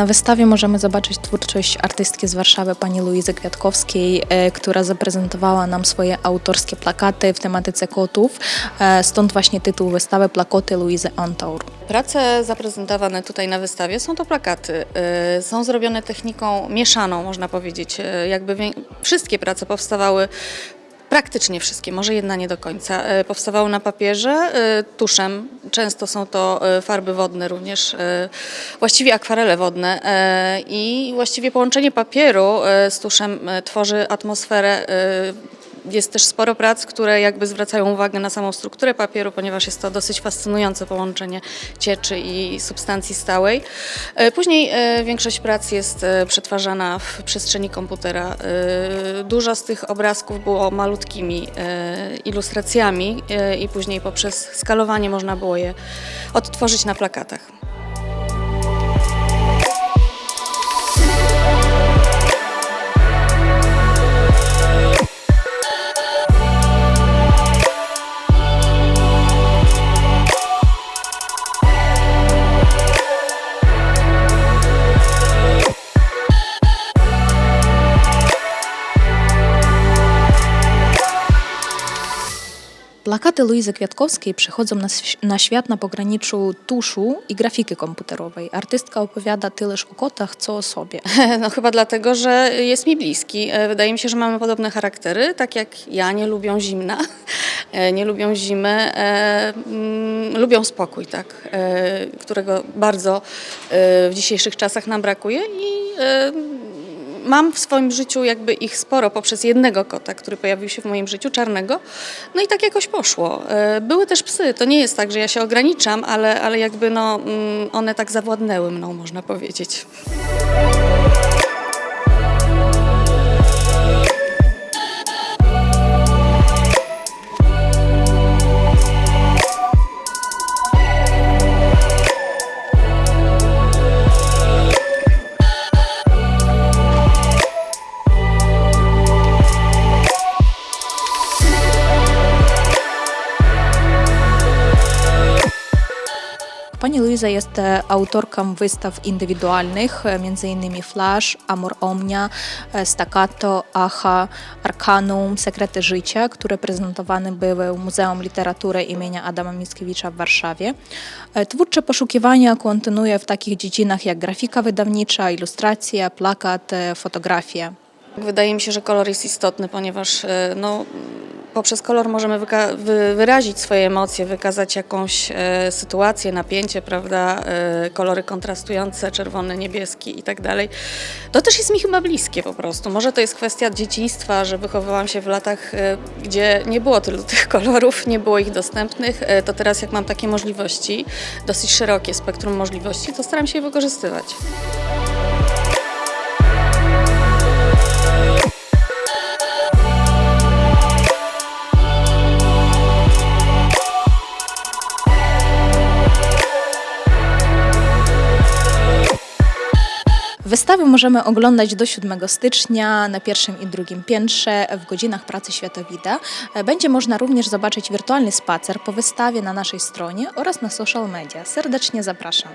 Na wystawie możemy zobaczyć twórczość artystki z Warszawy, pani Luizy Kwiatkowskiej, e, która zaprezentowała nam swoje autorskie plakaty w tematyce kotów. E, Stąd właśnie tytuł wystawy Plakoty Luizy Antaur. Prace zaprezentowane tutaj na wystawie są to plakaty. y, Są zrobione techniką mieszaną, można powiedzieć. Jakby wszystkie prace powstawały, praktycznie wszystkie, może jedna nie do końca, y, powstawały na papierze y, tuszem. Często są to y, farby wodne również, właściwie akwarele wodne. I właściwie połączenie papieru z tuszem tworzy atmosferę jest też sporo prac, które jakby zwracają uwagę na samą strukturę papieru, ponieważ jest to dosyć fascynujące połączenie cieczy i substancji stałej. E, Później e, większość prac jest e, przetwarzana w przestrzeni komputera. Dużo z tych obrazków było malutkimi ilustracjami i później poprzez skalowanie można było je odtworzyć na plakatach. Plakaty Luizy Kwiatkowskiej przychodzą na, na świat na pograniczu tuszu i grafiki komputerowej. Artystka opowiada tyleż o kotach, co o sobie. No chyba dlatego, że jest mi bliski. E, Wydaje mi się, że mamy podobne charaktery, tak jak ja nie lubią zimna, e, nie lubią zimy, e, mm, lubią spokój, tak, którego bardzo w dzisiejszych czasach nam brakuje i mam w swoim życiu jakby ich sporo poprzez jednego kota, który pojawił się w moim życiu, czarnego. No i tak jakoś poszło. E, Były też psy. To nie jest tak, że ja się ograniczam, ale, ale jakby no, mm, one tak zawładnęły mną, można powiedzieć. Pani Luiza jest autorką wystaw indywidualnych, m.in. Flash, Amor Omnia, Staccato, Aha, Arcanum, Sekrety Życia, które prezentowane były w Muzeum Literatury imienia Adama Mickiewicza w Warszawie. Twórcze poszukiwania kontynuuje w takich dziedzinach jak grafika wydawnicza, ilustracja, plakat, fotografia. Wydaje mi się, że kolor jest istotny, ponieważ no, poprzez kolor możemy wyrazić swoje emocje, wykazać jakąś e, sytuację, napięcie, prawda, e, kolory kontrastujące, czerwony, niebieski i tak dalej. To też jest mi chyba bliskie po prostu. Może to jest kwestia dzieciństwa, że wychowywałam się w latach, e, gdzie nie było tylu tych kolorów, nie było ich dostępnych. E, to teraz jak mam takie możliwości, dosyć szerokie spektrum możliwości, to staram się je wykorzystywać. Wystawy możemy oglądać do 7 stycznia na pierwszym i drugim piętrze w godzinach pracy Światowida. Będzie można również zobaczyć wirtualny spacer po wystawie na naszej stronie oraz na social media. Serdecznie zapraszam.